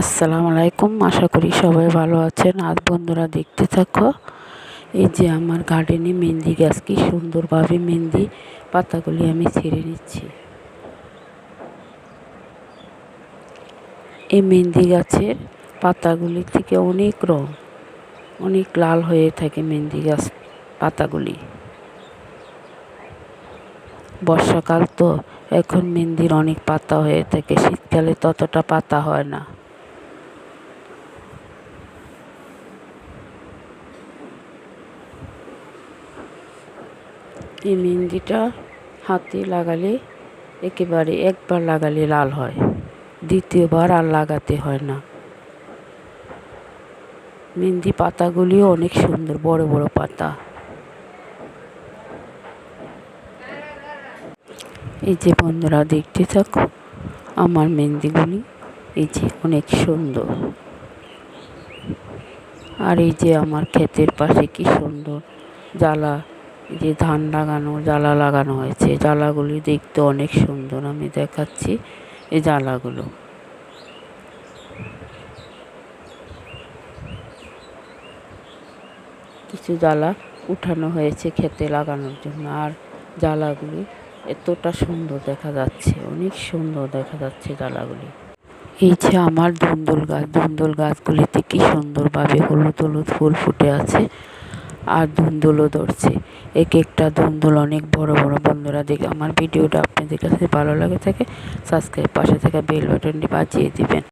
আসসালামু আলাইকুম। আশা করি সবাই ভালো আছেন। আর বন্ধুরা দেখতে থাকো, এই যে আমার গার্ডেনে মেহেন্দি গাছ, কি সুন্দরভাবে মেহেন্দি পাতাগুলি আমি ছেড়ে নিচ্ছি। এই মেহেন্দি গাছের পাতাগুলি থেকে অনেক রং, অনেক লাল হয়ে থাকে মেহেন্দি গাছ পাতাগুলি। বর্ষাকাল তো এখন মেহেন্দির অনেক পাতা হয়ে থাকে, শীতকালে ততটা পাতা হয় না। এই মেহেন্দিটা হাতে লাগালে একেবারে একবার লাগালে লাল হয়, দ্বিতীয়বার আর লাগাতে হয় না। মেহেন্দি পাতাগুলিও অনেক সুন্দর, বড় বড় পাতা। এই যে বন্ধুরা, দেখতে থাকো, আমার মেহেন্দিগুলি এই যে অনেক সুন্দর। আর এই যে আমার ক্ষেতের পাশে কি সুন্দর জ্বালা যে ধান লাগানো, জ্বালা লাগানো হয়েছে। জ্বালাগুলি দেখতে অনেক সুন্দর, আমি দেখাচ্ছি এই জ্বালাগুলো। কিছু জ্বালা উঠানো হয়েছে খেতে লাগানোর জন্য, আর জ্বালাগুলি এতটা সুন্দর দেখা যাচ্ছে, অনেক সুন্দর দেখা যাচ্ছে জ্বালাগুলি। এই যে আমার ধুন্দুল গাছ ধুন্দুল গাছগুলিতে কি সুন্দরভাবে হলুদ হলুদ ফুল ফুটে আছে। আর ধুন্দুলও ধরছে। এক একটা ধুন্দুল অনেক বড় বড় বন্ধুরা দেখে আমার ভিডিওটা আপনাদের কাছে ভালো লাগে থাকে সাবস্ক্রাইব পাশে থাকা বেল বাটনটি বাজিয়ে দিবেন।